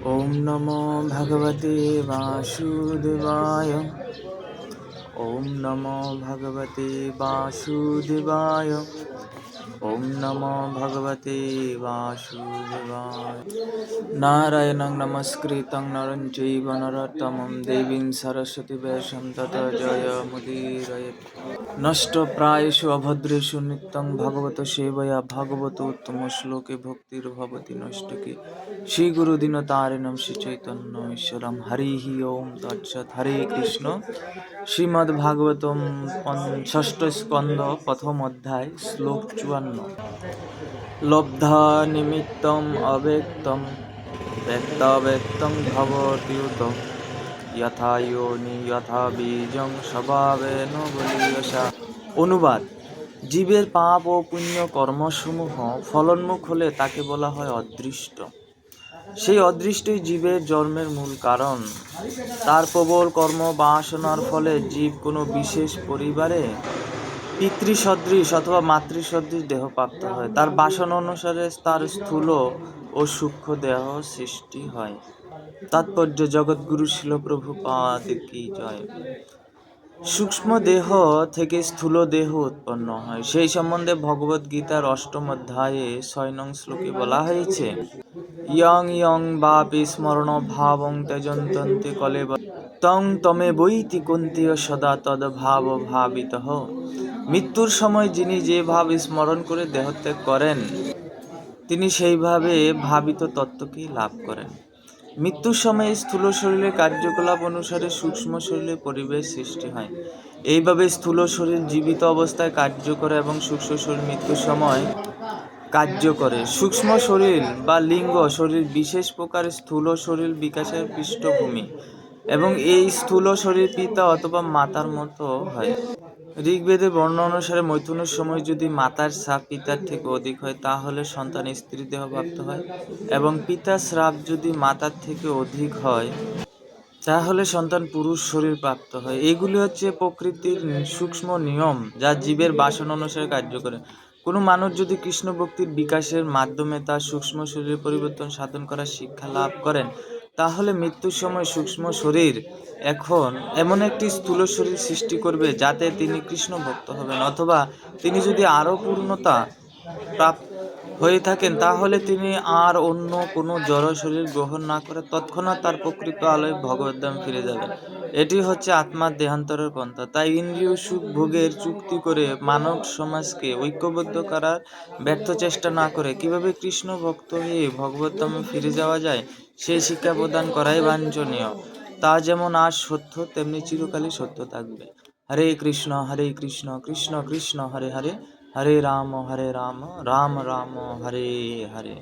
ॐ नमो भगवते वासुदेवाय ॐ नमो भगवते वासुदेवाय ॐ नमो भगवते वासुदेवाय नारायणं नमस्कृतं नरं चैव नरोत्तमं देवीं सरस्वती वेशं तत जयमुदीरयेत् নষ্ট প্রায়শু অভদ্রেশু নিত্যং ভাগবত সেবয়া, ভাগবত উত্তম শ্লোকে ভক্তির ভবতি নষ্টকে। শ্রী গুরু গুরুদিন তারিণম শ্রী চৈতন্য ঈশ্বরম হরি হি ওম তৎসৎ। হরে কৃষ্ণ। শ্রীমদ্ ভাগবত ষষ্ঠ স্কন্দ প্রথম অধ্যায়, শ্লোক চুয়ান্ন। লব্ধ নিমিত্তম অব্যক্তম। ব্যক্ত ব্যক্তাব্যক্তম ভগবতীয়তম যথা যথা স্বভাবেন বলীয়সা অনুবাদ জীবের পাপ ও পুণ্য কর্মসমূহ ফলন্মুখ হলে তাকে বলা হয় অদৃষ্ট। সেই অদৃষ্টই জীবের জন্মের মূল কারণ। তার প্রবল কর্ম বাসনার ফলে জীব কোনো বিশেষ পরিবারে পিতৃসদৃশ অথবা মাতৃসদৃশ দেহ প্রাপ্ত হয়। তার বাসনা অনুসারে তার স্থূল ও সূক্ষ্ম দেহ সৃষ্টি হয়। তাৎপর্য জগৎগুরু শিলপ্রভু পাদ কি জয়? সূক্ষ্ম দেহ থেকে স্থূল দেহ উৎপন্ন হয়। সেই সম্বন্ধে ভগবদ গীতার অষ্টম অধ্যায়ে ছয় নং শ্লোকে বলা হয়েছে, ইয়ং ইয়ং বাপি স্মরণ ভাবং তেজন্তন্তে কলেব তং তমে বৈতি কুন্তীয় সদা তদ ভাব ভাবিত মৃত্যুর সময় যিনি যে ভাব স্মরণ করে দেহত্যাগ করেন, তিনি সেইভাবে ভাবিত তত্ত্বকেই লাভ করেন? মৃত্যুর সময় স্থূল শরীরের কার্যকলাপ অনুসারে সূক্ষ্ম শরীরের পরিবেশ সৃষ্টি হয়। এইভাবে স্থূল শরীর জীবিত অবস্থায় কার্য করে এবং সূক্ষ্ম শরীর মৃত্যুর সময় কার্য করে। সূক্ষ্ম শরীর বা লিঙ্গ শরীর বিশেষ প্রকার স্থূল শরীর বিকাশের পৃষ্ঠভূমি এবং এই স্থূল শরীর পিতা অথবা মাতার মতো হয়। ঋগ্বেদে বর্ণ অনুসারে মৈথুনের সময় যদি মাতার শ্রাপ পিতার থেকে অধিক হয়, তাহলে সন্তান স্ত্রী দেহ প্রাপ্ত হয়। এবং পিতার শ্রাপ যদি মাতার থেকে অধিক হয়, তাহলে সন্তান পুরুষ শরীর প্রাপ্ত হয়। এগুলি হচ্ছে প্রকৃতির সূক্ষ্ম নিয়ম যা জীবের বাসন অনুসারে কার্য করে। কোনো মানুষ যদি কৃষ্ণ ভক্তির বিকাশের মাধ্যমে তার সূক্ষ্ম শরীরের পরিবর্তন সাধন করার শিক্ষা লাভ করেন তাহলে মৃত্যুর সময় সূক্ষ্ম শরীর এখন এমন একটি স্থূল শরীর সৃষ্টি করবে যাতে তিনি কৃষ্ণ ভক্ত হবেন। অথবা তিনি যদি আরও পূর্ণতা প্রাপ্ত হয়ে থাকেন, তাহলে তিনি আর অন্য কোনো জড় শরীর গ্রহণ না করে তৎক্ষণাৎ তার প্রকৃত আলোয় ভগবদ্ধাম ফিরে যাবেন। এটি হচ্ছে আত্মার দেহান্তরের পন্থা। তাই ইন্দ্রিয় সুখ ভোগের চুক্তি করে মানব সমাজকে ঐক্যবদ্ধ করার ব্যর্থ চেষ্টা না করে কীভাবে কৃষ্ণ ভক্ত হয়ে ভগবদ্ধামে ফিরে যাওয়া যায় সেই শিক্ষা প্রদান করাই বাঞ্ছনীয়। তা যেমন আজ সত্য, তেমনি চিরকালই সত্য থাকবে। হরে কৃষ্ণ হরে কৃষ্ণ কৃষ্ণ কৃষ্ণ, হরে হরে হরে রাম হরে রাম রাম রাম, হরে হরে।